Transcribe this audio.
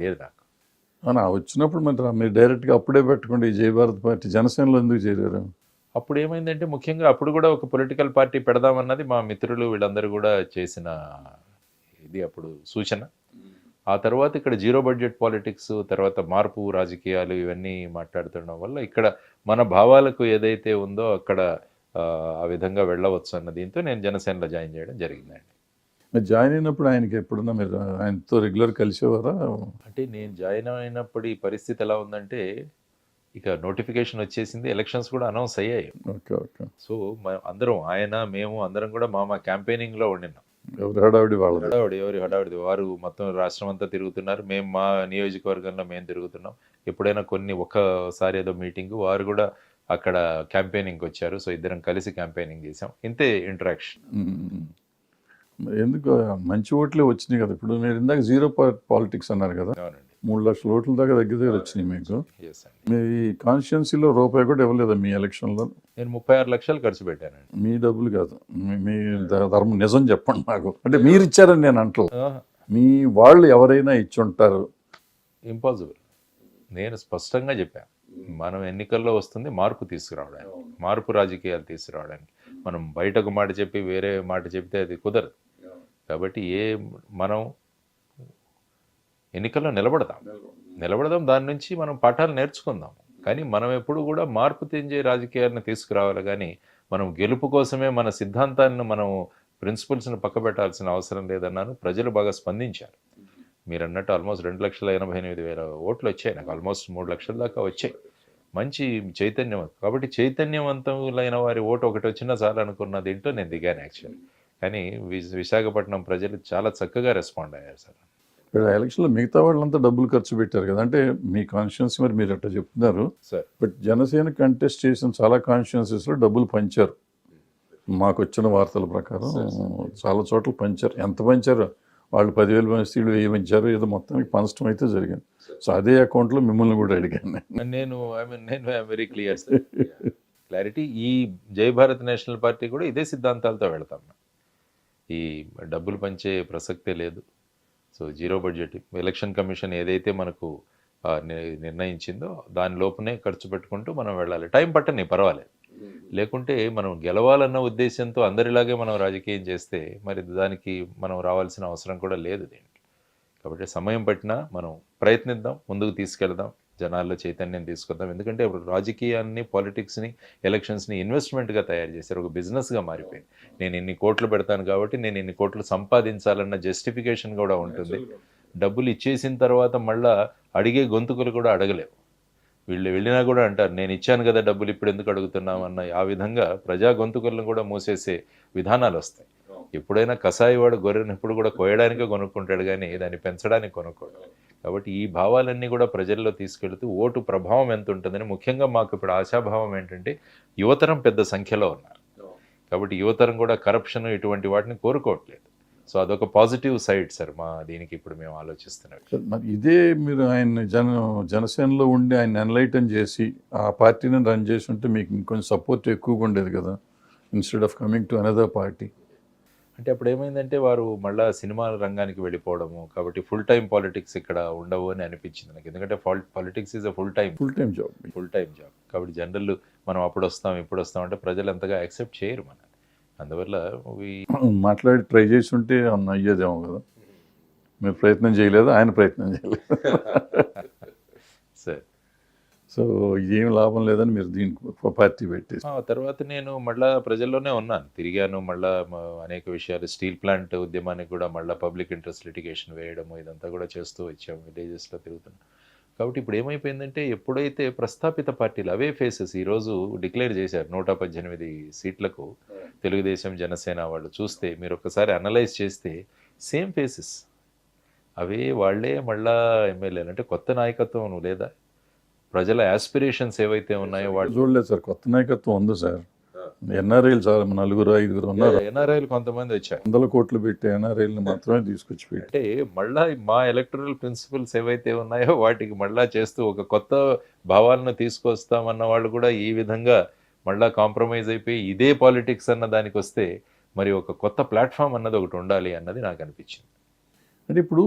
లేదు నాకు. అవునా వచ్చినప్పుడు మరి మీరు డైరెక్ట్గా అప్పుడే పెట్టుకోండి ఈ జై భారత్ పార్టీ జనసేనలో ఎందుకు చేరారు? అప్పుడు ఏమైందంటే ముఖ్యంగా అప్పుడు కూడా ఒక పొలిటికల్ పార్టీ పెడదామన్నది మా మిత్రులు వీళ్ళందరూ కూడా చేసిన ఇది అప్పుడు సూచన. ఆ తర్వాత ఇక్కడ జీరో బడ్జెట్ పాలిటిక్స్ తర్వాత మార్పు రాజకీయాలు ఇవన్నీ మాట్లాడుతుండడం వల్ల ఇక్కడ మన భావాలకు ఏదైతే ఉందో అక్కడ ఆ, ఆ విధంగా వెళ్ళవచ్చు అన్న దీంతో నేను జనసేనలో జాయిన్ చేయడం జరిగిందండి. మీరు జాయిన్ అయినప్పుడు ఆయనకి ఎప్పుడన్నా మీరు ఆయనతో రెగ్యులర్ కలిసేవారా? అంటే నేను జాయిన్ అయినప్పుడు ఈ పరిస్థితి ఎలా ఉందంటే ఇక నోటిఫికేషన్ వచ్చేసింది ఎలక్షన్స్ కూడా అనౌన్స్ అయ్యాయి. Okay okay. సో అందరం ఆయన మేము అందరం కూడా మా మా క్యాంపెయినింగ్లో ఉండినాం. ఎవరు హడావిడి వాళ్ళది? హడావుడి ఎవరి హడావుడి? వారు మొత్తం రాష్ట్రం అంతా తిరుగుతున్నారు. మేము మా నియోజకవర్గంలో మేము తిరుగుతున్నాం. ఎప్పుడైనా కొన్ని ఒక్కసారి ఏదో మీటింగ్ వారు కూడా అక్కడ క్యాంపెయినింగ్ వచ్చారు. సో ఇద్దరం కలిసి క్యాంపెయినింగ్ చేసాం. ఇంతే ఇంటరాక్షన్. ఎందుకు? మంచి ఓట్లే వచ్చినాయి కదా. ఇప్పుడు మీరు ఇందాక జీరో పాలిటిక్స్ అన్నారు కదా. మూడు లక్షల ఓట్ల దాకా దగ్గర దగ్గర వచ్చినాయి మీకు. మీ కాన్స్టిట్యున్సీలో రూపాయి కూడా ఇవ్వలేదా మీ ఎలక్షన్లో? నేను ముప్పై ఆరు లక్షలు ఖర్చు పెట్టానండి. మీ డబ్బులు కాదు. మీ- ధర్మం నిజం చెప్పండి నాకు. అంటే మీరు ఇచ్చారని నేను అంటూ మీ వాళ్ళు ఎవరైనా ఇచ్చుంటారు. ఇంపాసిబుల్ నేను స్పష్టంగా చెప్పాను మనం ఎన్నికల్లో వస్తుంది మార్పు తీసుకురావడానికి మార్పు రాజకీయాలు తీసుకురావడానికి. మనం బయటకు మాట చెప్పి వేరే మాట చెప్తే అది కుదరదు. కాబట్టి ఏ మనం ఎన్నికల్లో నిలబడదాం నిలబడదాం దాని నుంచి మనం పాఠాలు నేర్చుకుందాం. కానీ మనం ఎప్పుడు కూడా మార్పు తెంజే రాజకీయాలను తీసుకురావాలి కానీ మనం గెలుపు కోసమే మన సిద్ధాంతాన్ని మనం ప్రిన్సిపల్స్ని పక్కబెట్టాల్సిన అవసరం లేదన్నాను. ప్రజలు బాగా స్పందించారు. మీరు అన్నట్టు ఆల్మోస్ట్ రెండు లక్షల ఎనభై ఎనిమిది వేల ఓట్లు వచ్చాయి. నాకు ఆల్మోస్ట్ మూడు లక్షల దాకా వచ్చాయి. మంచి చైతన్యం కాబట్టి చైతన్యవంతములైన వారి ఓటు ఒకటి వచ్చినా చాలు అనుకున్న దీంట్లో నేను దిగాను యాక్చువల్లీ. కానీ విశాఖపట్నం ప్రజలు చాలా చక్కగా రెస్పాండ్ అయ్యారు సార్. ఇక్కడ ఎలక్షన్లో మిగతా వాళ్ళంతా డబ్బులు ఖర్చు పెట్టారు కదా. అంటే మీ కాన్స్టిట్యున్సీ మరి మీరు అట్లా చెప్తున్నారు. సార్. బట్ జనసేన కంటెస్ట్ చేసిన చాలా కాన్స్టిట్యున్సీస్లో డబ్బులు పంచారు. మాకు వచ్చిన వార్తల ప్రకారం చాలా చోట్ల పంచారు. ఎంత పంచారు? వాళ్ళు పదివేలు పంచి వీళ్ళు వెయ్యి పంచారు ఏదో మొత్తానికి పంచడం అయితే జరిగింది. సో అదే అకౌంట్లో మిమ్మల్ని కూడా అడిగాను నేను. నేను ఐ మీన్ నేను వెరీ క్లియర్ సార్ క్లారిటీ ఈ జై భారత్ నేషనల్ పార్టీ కూడా ఇదే సిద్ధాంతాలతో వెళ్తాం. మేము. ఈ డబ్బులు పంచే ప్రసక్తే లేదు. So zero budget election commission ఏదైతే మనకు నిర్ణయించిందో దాని లోపునే ఖర్చు పెట్టుకుంటూ మనం వెళ్ళాలి. టైం పట్టని పర్వాలేదు లేకుంటే మనం గెలవాలన్న ఉద్దేశంతో అందరిలాగే మనం రాజకీయం చేస్తే మరి దానికి మనం రావాల్సిన అవసరం కూడా లేదు దీనికి. కాబట్టి సమయం పట్టినా మనం ప్రయత్నిద్దాం ముందుకు తీసుకెళ్దాం. జనాల్లో చైతన్యం తీసుకొద్దాం ఎందుకంటే ఇప్పుడు రాజకీయాన్ని పాలిటిక్స్ని ఎలక్షన్స్ని ఇన్వెస్ట్మెంట్గా తయారు చేశారు. ఒక బిజినెస్గా మారిపోయింది. నేను ఇన్ని కోట్లు పెడతాను కాబట్టి నేను ఇన్ని కోట్లు సంపాదించాలన్న జస్టిఫికేషన్ కూడా ఉంటుంది. డబ్బులు ఇచ్చేసిన తర్వాత మళ్ళా అడిగే గొంతుకులు కూడా అడగలేవు. వీళ్ళు వెళ్ళినా కూడా అంటారు నేను ఇచ్చాను కదా డబ్బులు ఇప్పుడు ఎందుకు అడుగుతున్నాం అన్న ఆ విధంగా ప్రజా గొంతుకులను కూడా మూసేసే విధానాలు వస్తాయి. ఎప్పుడైనా కసాయి వాడు గొర్రెను ఎప్పుడు కూడా కోయడానికే కొనుక్కుంటాడు కానీ దాన్ని పెంచడానికి కొనుక్కోడు. కాబట్టి ఈ భావాలన్నీ కూడా ప్రజల్లో తీసుకెళ్తూ ఓటు ప్రభావం ఎంత ఉంటుందని ముఖ్యంగా మాకు ఇప్పుడు ఆశాభావం ఏంటంటే యువతరం పెద్ద సంఖ్యలో ఉన్నారు. కాబట్టి యువతరం కూడా కరప్షన్ ఇటువంటి వాటిని కోరుకోవట్లేదు. సో అదొక పాజిటివ్ సైడ్ సార్ మా దీనికి ఇప్పుడు మేము ఆలోచిస్తున్నాం. మరి ఇదే మీరు ఆయన జన జనసేనలో ఉండి ఆయన ఎన్లైటన్ చేసి ఆ పార్టీని రన్ చేసి ఉంటే మీకు ఇంకొంచెం సపోర్ట్ ఎక్కువగా ఉండేది కదా? Instead of coming to another party అంటే అప్పుడు ఏమైందంటే వారు మళ్ళా సినిమా రంగానికి వెళ్ళిపోవడము. కాబట్టి ఫుల్ టైం పాలిటిక్స్ ఇక్కడ ఉండవు అని అనిపించింది నాకు. ఎందుకంటే politics is a full time full time job full time job కాబట్టి జనరల్ మనం అప్పుడు వస్తాం ఇప్పుడు వస్తాం అంటే ప్రజలు అంతగా యాక్సెప్ట్ చేయరు మన అందువల్ల మాట్లాడి ట్రై చేసి ఉంటే అన్న అయ్యేదేమో కదా. మీరు ప్రయత్నం చేయలేదు? ఆయన ప్రయత్నం చేయలేదు? సరే. సో ఏం లాభం లేదని మీరు దీనికి పార్టీ పెట్టేసి ఆ తర్వాత నేను మళ్ళా ప్రజల్లోనే ఉన్నాను. తిరిగాను మళ్ళా అనేక విషయాలు స్టీల్ ప్లాంట్ ఉద్యమానికి కూడా మళ్ళీ పబ్లిక్ ఇంట్రెస్ట్ లిటిగేషన్ వేయడము ఇదంతా కూడా చేస్తూ వచ్చాము విలేజెస్లో తిరుగుతున్నాం. కాబట్టి ఇప్పుడు ఏమైపోయిందంటే ఎప్పుడైతే ప్రస్థాపిత పార్టీలు అవే ఫేసెస్ ఈరోజు డిక్లేర్ చేశారు నూట పద్దెనిమిది సీట్లకు తెలుగుదేశం జనసేన వాళ్ళు చూస్తే మీరు ఒక్కసారి అనలైజ్ చేస్తే సేమ్ ఫేసెస్. అవే వాళ్ళే మళ్ళా ఎమ్మెల్యేలు. అంటే కొత్త నాయకత్వం లేదా? ప్రజల ఆస్పిరేషన్స్ ఏవైతే ఉన్నాయో వాళ్ళు చూడలేదు సార్ కొత్త నాయకత్వం ఉంది సార్. ఎన్ఆర్ఐలు చాలా నలుగురు ఐదుగురు ఉన్నారు. ఎన్ఆర్ఐలు కొంతమంది వచ్చారు. వందల కోట్లు పెట్టి ఎన్ఆర్ఐలను మాత్రమే తీసుకొచ్చి అంటే మళ్ళా మా ఎలక్టరల్ ప్రిన్సిపల్స్ ఏవైతే ఉన్నాయో వాటికి మళ్ళా చేస్తూ ఒక కొత్త భావాలను తీసుకొస్తామన్న వాళ్ళు కూడా ఈ విధంగా మళ్ళా కాంప్రమైజ్ అయిపోయి ఇదే పాలిటిక్స్ అన్న దానికి వస్తే మరి ఒక కొత్త ప్లాట్ఫామ్ అన్నది ఒకటి ఉండాలి అన్నది నాకు అనిపించింది. అంటే ఇప్పుడు